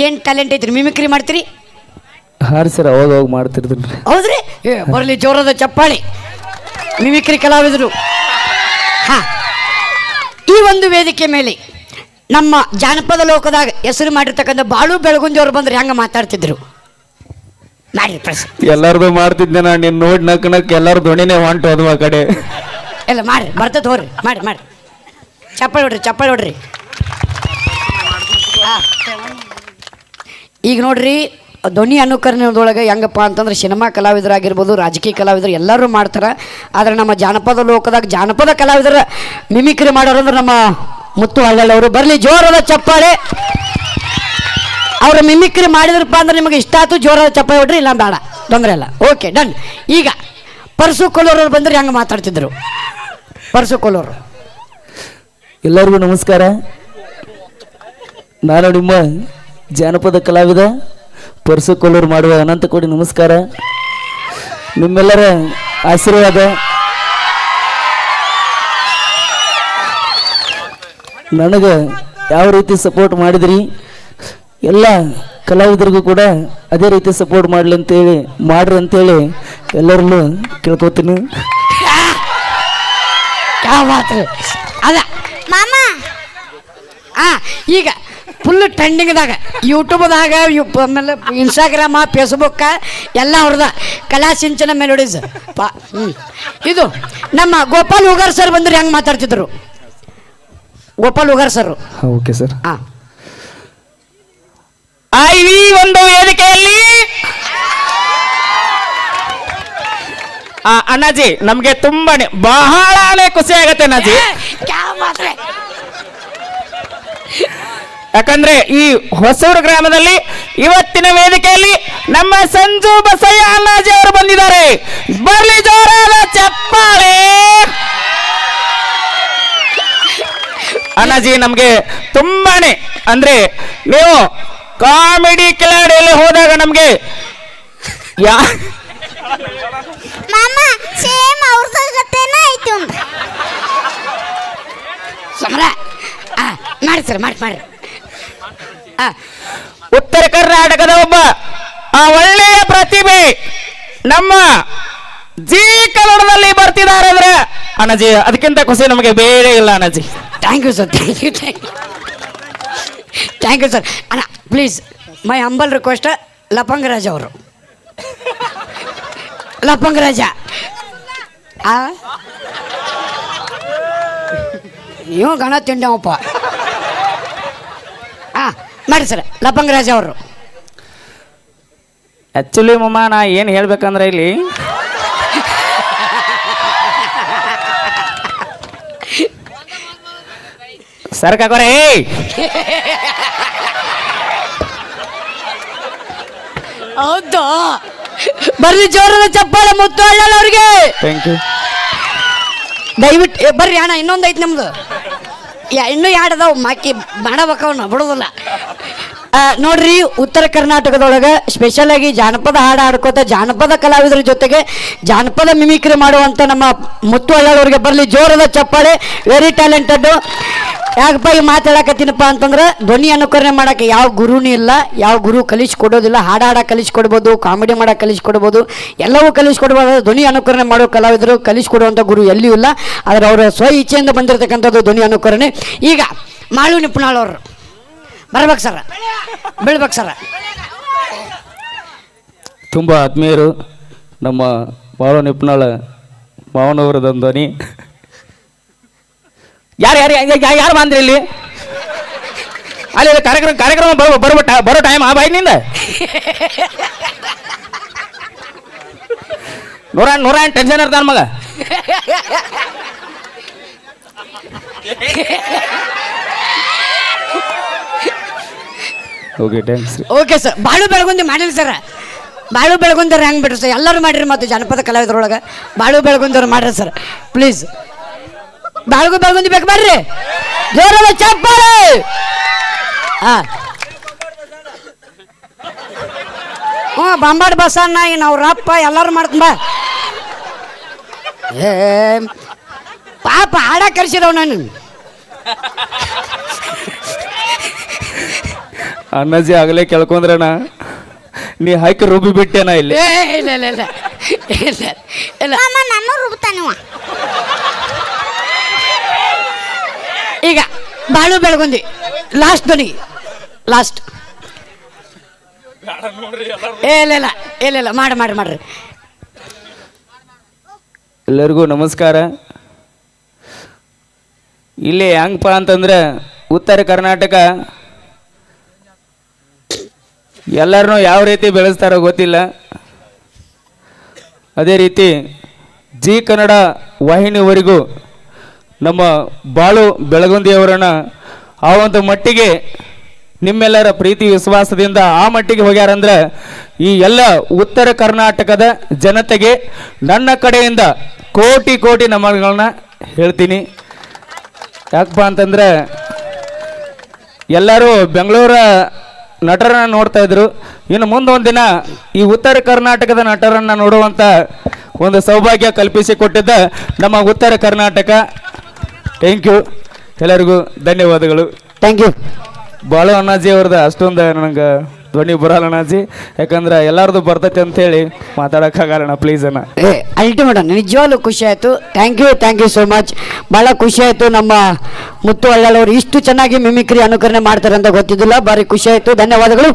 ಏನು ಟ್ಯಾಲೆಂಟ್ ಐತ್ರಿ? ಮಿಮಿಕ್ರಿ ಮಾಡ್ತೀರಿ? ಹಾಂ ಸರ್ ಅವಾಗ ಅವಾಗ ಮಾಡ್ತಿರ್ತೀನಿ ಹೌದ್ರಿ? ಏ ಬರಲಿ ಜೋರದ ಚಪ್ಪಾಳಿ. ಮಿಮಿಕ್ರಿ ಕಲಾವಿದರು. ಹಾ. ಈ ಒಂದು ವೇದಿಕೆ ಮೇಲೆ ನಮ್ಮ ಜಾನಪದ ಲೋಕದಾಗ ಹೆಸರು ಮಾಡಿರ್ತಕ್ಕಂಥ ಬಾಳು ಬೆಳಗುಂದಿ ಅವ್ರು ಬಂದ್ರೆ ಹೆಂಗ ಮಾತಾಡ್ತಿದ್ರು? ಮಾಡಿ ಪ್ರಸ್ ಎಲ್ಲಾರ್ದು ಮಾಡ್ತಿದ್ದೆ ನಾನು ನೀನು ನೋಡಿ ನಕ್ ನಕ್ ಎಲ್ಲಾರು ಧ್ವನಿನೇ ಹೊಂಟು ಅದು ಆ ಕಡೆ. ಎಲ್ಲ ಮಾಡಿ ಬರ್ತದೆ ಹೋಗ್ರಿ ಮಾಡಿ ಮಾಡಿ ಚಪ್ಪಾಳಿ ಹೊಡ್ರಿ ಚಪ್ಪಾಳಿ ಹೊಡ್ರಿ. ಈಗ ನೋಡ್ರಿ, ಧ್ವನಿ ಅನುಕರಣದೊಳಗೆ ಹೆಂಗಪ್ಪ ಅಂತಂದ್ರೆ ಸಿನಿಮಾ ಕಲಾವಿದರಾಗಿರ್ಬೋದು, ರಾಜಕೀಯ ಕಲಾವಿದರು ಎಲ್ಲರೂ ಮಾಡ್ತಾರೆ. ಆದರೆ ನಮ್ಮ ಜಾನಪದ ಲೋಕದಾಗ ಜಾನಪದ ಕಲಾವಿದರ ಮಿಮಿಕ್ರಿ ಮಾಡೋರು ಅಂದ್ರೆ ನಮ್ಮ ಮುತ್ತು ಹಳ್ಳವರು ಬರಲಿ, ಜೋರದ ಚಪ್ಪಾಳೆ. ಅವರು ಮಿಮಿಕ್ರಿ ಮಾಡಿದ್ರಪ್ಪ ಅಂದ್ರೆ ನಿಮಗೆ ಇಷ್ಟ ಆಯ್ತು, ಜೋರದ ಚಪ್ಪಾಳೆ ಹೊಡ್ರಿ, ಇಲ್ಲ ಬೇಡ, ತೊಂದರೆ ಇಲ್ಲ. ಓಕೆ ಡನ್ ಈಗ ಪರಸು ಕೊಲ್ಲೂರವ್ರು ಬಂದ್ರೆ ಹೆಂಗೆ ಮಾತಾಡ್ತಿದ್ರು? ಪರಸು ಕೊಲ್ಲೂರು ಎಲ್ಲರಿಗೂ ನಮಸ್ಕಾರ. ನಾನು ನಿಮ್ಮ ಜಾನಪದ ಕಲಾವಿದ ಪರಸು ಕೊಲ್ಲೂರು ಮಾಡುವ ಅನಂತ ಕೋಟಿ ನಮಸ್ಕಾರ. ನಿಮ್ಮೆಲ್ಲರ ಆಶೀರ್ವಾದ. ನನಗೆ ಯಾವ ರೀತಿ ಸಪೋರ್ಟ್ ಮಾಡಿದ್ರಿ? ಎಲ್ಲ ಕಲಾವಿದರಿಗೂ ಕೂಡ ಅದೇ ರೀತಿ ಸಪೋರ್ಟ್ ಮಾಡಲಿ ಅಂತೇಳಿ ಮಾಡ್ರಿ ಅಂತೇಳಿ ಎಲ್ಲರಲ್ಲೂ ಕೇಳ್ಕೊತೀನಿ. ಅದ. ಮಾಮ. ಈಗ. ಫುಲ್ ಟ್ರೆಂಡಿಂಗ್ದಾಗ ಯೂಟ್ಯೂಬ್ದಾಗ ಯು- ಆಮೇಲೆ ಇನ್ಸ್ಟಾಗ್ರಾಮ ಫೇಸ್ಬುಕ್ಕ ಎಲ್ಲ ಅವ್ರದ ಕಲಾ ಸಿಂಚನ ಮೆಲೋಡೀಸ್ ಪಾ ಹ್ಞೂ ಇದು ನಮ್ಮ ಗೋಪಾಲ್ ಉಗಾರ್ ಸರ್ ಬಂದ್ರೆ ಹೆಂಗೆ ಮಾತಾಡ್ತಿದ್ರು? ಗೋಪಾಲ್ ಉಗಾರ್ ಸರ್ ಹಾಂ ಓಕೆ ಸರ್ ಹಾಂ. ಈ ಒಂದು ವೇದಿಕೆಯಲ್ಲಿ. ಆ, ಅಣ್ಣಾಜಿ ನಮಗೆ ತುಂಬಾನೇ ಬಹಳನೇ ಖುಷಿ ಆಗತ್ತೆ ಅಣ್ಣಾಜಿ. ಯಾಕಂದ್ರೆ ಈ ಹೊಸೂರು ಗ್ರಾಮದಲ್ಲಿ ಇವತ್ತಿನ ವೇದಿಕೆಯಲ್ಲಿ ನಮ್ಮ ಸಂಜು ಬಸಯ್ಯ ಅಣ್ಣಾಜಿ ಅವರು ಬಂದಿದ್ದಾರೆ. ಬರ್ಲಿ ಜೋರಾದ ಚಪ್ಪಾಳೆ. ಅಣ್ಣಾಜಿ, ನಮ್ಗೆ ತುಂಬಾನೇ, ಅಂದ್ರೆ ನೀವು ಕಾಮಿಡಿ ಕಿಲಾಡಿಯಲ್ಲಿ ಹೋದಾಗ ನಮ್ಗೆ ಯಾ ಮಾಮ ಸೇಮ್ ಅವ್ರದ ಗತೆನ ಆಯ್ತು. ಸಮರ ಹಾಂ ಮಾಡಿ ಸರ್ ಮಾಡಿ ಮಾಡಿ ಹಾಂ ಉತ್ತರ ಕರ್ನಾಟಕದ ಒಬ್ಬ, ಆ ಒಳ್ಳೆಯ ಪ್ರತಿಭೆ ನಮ್ಮ ಜಿ ಕನ್ನಡದಲ್ಲಿ ಬರ್ತಿದ್ದಾರೆ ಅಂದ್ರೆ, ಅಣ್ಣಜಿ, ಅದಕ್ಕಿಂತ ಖುಷಿ ನಮಗೆ ಬೇರೆ ಇಲ್ಲ ಅಣ್ಣಜಿ. Thank you sir thank you thank you thank you sir ಅಣ್ಣ please my humble request Lapangaraj ಅವರು. ಲಪಂಗರಾಜ. ನೀವು ಗಣ ತಿಂಡವಪ್ಪ. ಮಾಡಿ ಸರ್ ಲಪಂಗ ರಾಜ ಅವರು. ಆ್ಯಕ್ಚುಲಿ ಮಮ್ಮ ನಾ ಏನು ಹೇಳ್ಬೇಕಂದ್ರೆ ಇಲ್ಲಿ ಸರ್ ಕಾಕೋರೆ ಹೌದು. ಬರ್ರಿ ಜೋರದ ಚಪ್ಪಾಳೆ ಮುತ್ತು ಅವ್ರಿಗೆ. ಥ್ಯಾಂಕ್ ಯು ದಯವಿಟ್ಟು ಬರ್ರಿ ಅಣ್ಣ ಇನ್ನೊಂದು ಐತೆ ನಮ್ದು. ಇನ್ನೂ ಎರಡು ಮಾಕಿ ಮಾಡಬೇಕವನ್ನ ಬಿಡೋದಿಲ್ಲ ಆ, ನೋಡ್ರಿ ಉತ್ತರ ಕರ್ನಾಟಕದೊಳಗೆ ಸ್ಪೆಷಲ್ ಆಗಿ ಜಾನಪದ ಹಾಡು ಹಾಡ್ಕೋತ ಜಾನಪದ ಕಲಾವಿದರ ಜೊತೆಗೆ ಜಾನಪದ ಮಿಮಿಕ್ರಿ ಮಾಡುವಂಥ ನಮ್ಮ ಮುತ್ತು ಅಳ್ಳವ್ರಿಗೆ ಬರಲಿ ಜೋರದ ಚಪ್ಪಾಳೆ ವೆರಿ ಟ್ಯಾಲೆಂಟೆಡ್ ಯಾಕಪ್ಪ ಈ ಮಾತಾಡಕತ್ತೀನಪ್ಪ ಅಂತಂದ್ರೆ ಧ್ವನಿ ಅನುಕರಣೆ ಮಾಡೋಕೆ ಯಾವ ಗುರುನೂ ಇಲ್ಲ, ಯಾವ ಗುರು ಕಲಿಸ್ಕೊಡೋದಿಲ್ಲ ಹಾಡು ಕಲಿಸಿ ಕೊಡ್ಬೋದು, ಕಾಮಿಡಿ ಮಾಡೋ ಕಲಿಸಿ ಕೊಡ್ಬೋದು, ಎಲ್ಲವೂ ಕಲಿಸ್ಕೊಡ್ಬೋದು ಧ್ವನಿ ಅನುಕರಣೆ ಮಾಡೋ ಕಲಾವಿದರು ಕಲಿಸ್ಕೊಡುವಂಥ ಗುರು ಎಲ್ಲಿಯೂ ಇಲ್ಲ, ಆದರೆ ಅವರ ಸ್ವ ಇಚ್ಛೆಯಿಂದ ಬಂದಿರತಕ್ಕಂಥದ್ದು ಧ್ವನಿ ಅನುಕರಣೆ. ಈಗ ಮಾಳು ನಿಪುಣಾಳವ್ರು ಬರ್ಬೇಕು ಸರ. ಬೀಳ್ಬೇಕು ಸರ. ತುಂಬ ಆತ್ಮೀಯರು, ನಮ್ಮ ಮಾಳು ನಿಪ್ಪುನಾಳ ಮಾವನವರದೊಂದು ಧ್ವನಿ. ಯಾರು ಯಾರು ಯಾರು ಯಾರು ಬಂದ್ರಿ ಇಲ್ಲಿ? ಅಲ್ಲಿ ಕಾರ್ಯಕ್ರಮ ಕಾರ್ಯಕ್ರಮ ಬರೋ ಬರೋ ಟೈಮ್ ಆ ಬಾಯಿನಿಂದ ನೂರ ನೂರ ಎಂಟು ಟೆನ್ಷನ್ ಇರ್ತಾನ ಮಗ? ಓಕೆ ಥ್ಯಾಂಕ್ಸ್ ಓಕೆ ಸರ್ ಬಾಳು ಬೆಳಗುಂದಿ ಮಾಡಿಲ್ಲ ಸರ್ ಬಾಳು ಬೆಳಗುಂದವ್ರು ಹೆಂಗೆ ಬಿಡ್ರಿ ಸರ್ ಎಲ್ಲರೂ ಮಾಡಿರಿ ಮತ್ತು ಜನಪದ ಕಲಾವಿದರೊಳಗೆ. ಬಾಳು ಬೆಳಗುಂದವ್ರು ಮಾಡ್ರಿ ಸರ್ ಪ್ಲೀಸ್ ಬಾಳುಗು ಬಾಳ್ಗುಂದಿ ಬೇಕು ಬರ್ರಿ. ಜೋರದ ಚಪ್ಪಾಳೆ ಹಾ. ಹ್ಞೂ ಬಾಂಬಾಡ್ ಬಸಣ್ಣ ಈ ಅವ್ರ ಅಪ್ಪ ಎಲ್ಲರೂ ಮಾಡ್ತೀನಿ ಬಾ. ಏ ಪಾಪ ಹಾಡ ಕರ್ಸಿದವ್ ನಾನು. ಅನ್ನಜಿ ಆಗಲೇ ಕೇಳ್ಕೊಂಡ್ರಣ ನೀ ಹಾಕಿ ರುಬ್ಬಿ ಬಿಟ್ಟೇನ ಇಲ್ಲಿ? ಏ ಇಲ್ಲ ಇಲ್ಲ ಇಲ್ಲ ಇಲ್ಲ ಇಲ್ಲ. ನಾನು ರುಬ್ತಾನವ. ಈಗ ಬಾಳು ಬೆಳಗುಂದಿ. ಲಾಸ್ಟ್ ಧ್ವನಿ. ಲಾಸ್ಟ್ ಏ, ಇಲ್ಲ ಇಲ್ಲ ಮಾಡಿ ಮಾಡಿ ಮಾಡ್ರಿ ಎಲ್ಲರಿಗೂ ನಮಸ್ಕಾರ. ಇಲ್ಲಿ ಹೆಂಗಪ್ಪ ಅಂತಂದ್ರೆ ಉತ್ತರ ಕರ್ನಾಟಕ. ಎಲ್ಲರನ್ನೂ ಯಾವ ರೀತಿ ಬೆಳೆಸ್ತಾರೋ ಗೊತ್ತಿಲ್ಲ. ಅದೇ ರೀತಿ ಜಿ ಕನ್ನಡ ವಾಹಿನಿವರೆಗೂ ನಮ್ಮ ಬಾಳು ಬೆಳಗುಂದಿಯವರನ್ನ ಆ ಒಂದು ಮಟ್ಟಿಗೆ ನಿಮ್ಮೆಲ್ಲರ ಪ್ರೀತಿ ವಿಶ್ವಾಸದಿಂದ ಆ ಮಟ್ಟಿಗೆ ಹೋಗ್ಯಾರಂದ್ರೆ ಈ ಎಲ್ಲ ಉತ್ತರ ಕರ್ನಾಟಕದ ಜನತೆಗೆ ನನ್ನ ಕಡೆಯಿಂದ ಕೋಟಿ ಕೋಟಿ ನಮಗಳನ್ನ ಹೇಳ್ತೀನಿ. ಯಾಕಪ್ಪ ಅಂತಂದ್ರೆ ಎಲ್ಲರೂ ಬೆಂಗಳೂರ ನಟರನ್ನ ನೋಡ್ತಾ ಇದ್ರು. ಇನ್ನು ಮುಂದೊಂದಿನ ಈ ಉತ್ತರ ಕರ್ನಾಟಕದ ನಟರನ್ನ ನೋಡುವಂಥ ಒಂದು ಸೌಭಾಗ್ಯ ಕಲ್ಪಿಸಿಕೊಟ್ಟಿದ್ದ ನಮ್ಮ ಉತ್ತರ ಕರ್ನಾಟಕ ಥ್ಯಾಂಕ್ ಯು ಎಲ್ಲರಿಗೂ ಧನ್ಯವಾದಗಳು. ಥ್ಯಾಂಕ್ ಯು ಬಾಳು ಅಣ್ಣಾಜಿ ಅವ್ರದ್ದು ಅಷ್ಟೊಂದು ನನಗೆ ಧ್ವನಿ ಬರಲ್ಲ ಅಣ್ಣಾಜಿ. ಯಾಕಂದ್ರೆ ಎಲ್ಲರದು ಬರ್ತೈತೆ ಅಂತೇಳಿ ಮಾತಾಡೋಕ್ಕಾಗಲ್ಲ ಪ್ಲೀಸ್ ಅಣ್ಣ. ಏ ಅಲ್ಟಿಮೇಟ್ ನಿಜವಾಗ್ಲೂ ಖುಷಿ ಆಯಿತು. Thank you thank you so much ಭಾಳ ಖುಷಿ ಆಯಿತು ನಮ್ಮ ಮುತ್ತು ಅಳ್ಳಾಳವರು ಇಷ್ಟು ಚೆನ್ನಾಗಿ ಮಿಮಿಕ್ರಿ ಅನುಕರಣೆ ಮಾಡ್ತಾರೆ ಅಂತ ಗೊತ್ತಿದ್ದಿಲ್ಲ. ಭಾರಿ ಖುಷಿ ಆಯಿತು. ಧನ್ಯವಾದಗಳು.